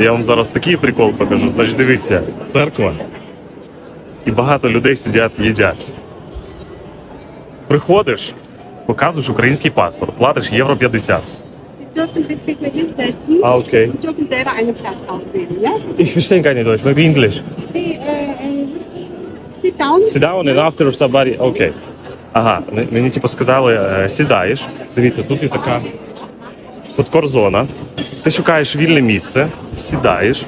Я вам зараз такий прикол покажу. Значить, дивіться, церква. І багато людей сидять, їдять. Приходиш, показуєш український паспорт, платиш євро 50. Sie dürfen sich А, окей. dürfen selber einen Platz auswählen. Ja? Ich verstehe keine Deutsch, maybe English. Sie äh, äh, sit down. Sit down and after somebody... Окей. Ага, мені типу сказали, е, сідаєш. Дивіться, тут є така фудкор-зона. Ти шукаєш вільне місце, сідаєш,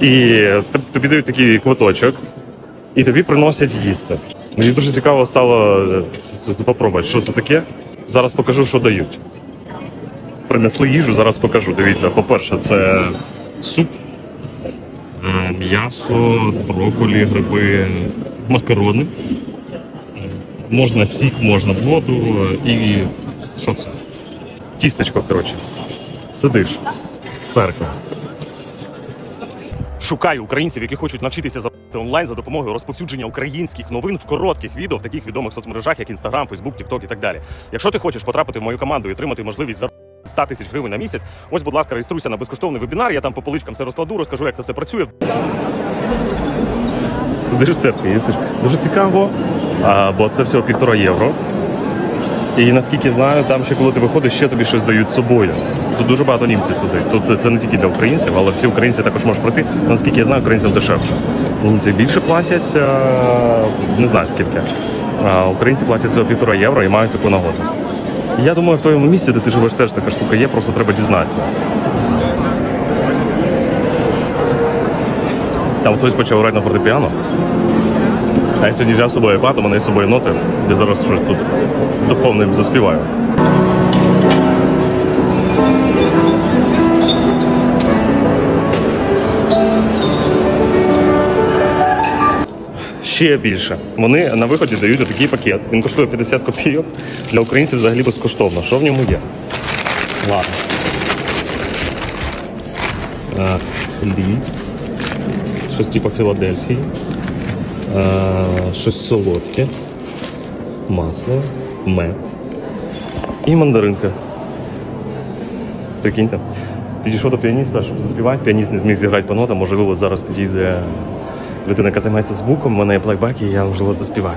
і тобі дають такий квиточок, і тобі приносять їсти. Мені дуже цікаво стало е, попробувати, що це таке. Зараз покажу, що дають. Принесли їжу, зараз покажу. Дивіться, по-перше, це суп, м'ясо, брокколі, гриби, макарони. Можна сік, можна воду і що це? Тістечко, коротше. Сидиш. Церква. Шукаю українців, які хочуть навчитися заробляти онлайн за допомогою розповсюдження українських новин в коротких відео в таких відомих соцмережах, як Instagram, Facebook, TikTok і так далі. Якщо ти хочеш потрапити в мою команду і отримати можливість заробити 100 тисяч гривень на місяць, ось, будь ласка, реєструйся на безкоштовний вебінар. Я там по поличкам все розкладу, розкажу, як це все працює. Сидиш в церкві, їсиш. Дуже цікаво, а, бо це всього півтора євро. І наскільки знаю, там ще коли ти виходиш, ще тобі щось дають з собою. Тут дуже багато німців сидить. Тут це не тільки для українців, але всі українці також можуть прийти. Наскільки я знаю, українцям дешевше. Німці більше платять, не знаю скільки. А українці платять всього півтора євро і мають таку нагоду. Я думаю, в твоєму місці, де ти живеш, теж така штука є, просто треба дізнатися. Там хтось почав грати на фортепіано. А я сьогодні взяв з собою iPad, у мене з собою ноти, де зараз щось тут духовним заспіваю. Ще більше. Вони на виході дають такий пакет. Він коштує 50 копійок. Для українців взагалі безкоштовно. Що в ньому є? Ладно. А, хліб. Щось типу Філадельфії. А, щось солодке. Масло, мед і мандаринка. Прикиньте. Підійшов до піаніста, щоб заспівати. Піаніст не зміг зіграти по нотам. Можливо, зараз підійде людина, яка займається звуком. У мене є плейбек, і я можливо заспіваю.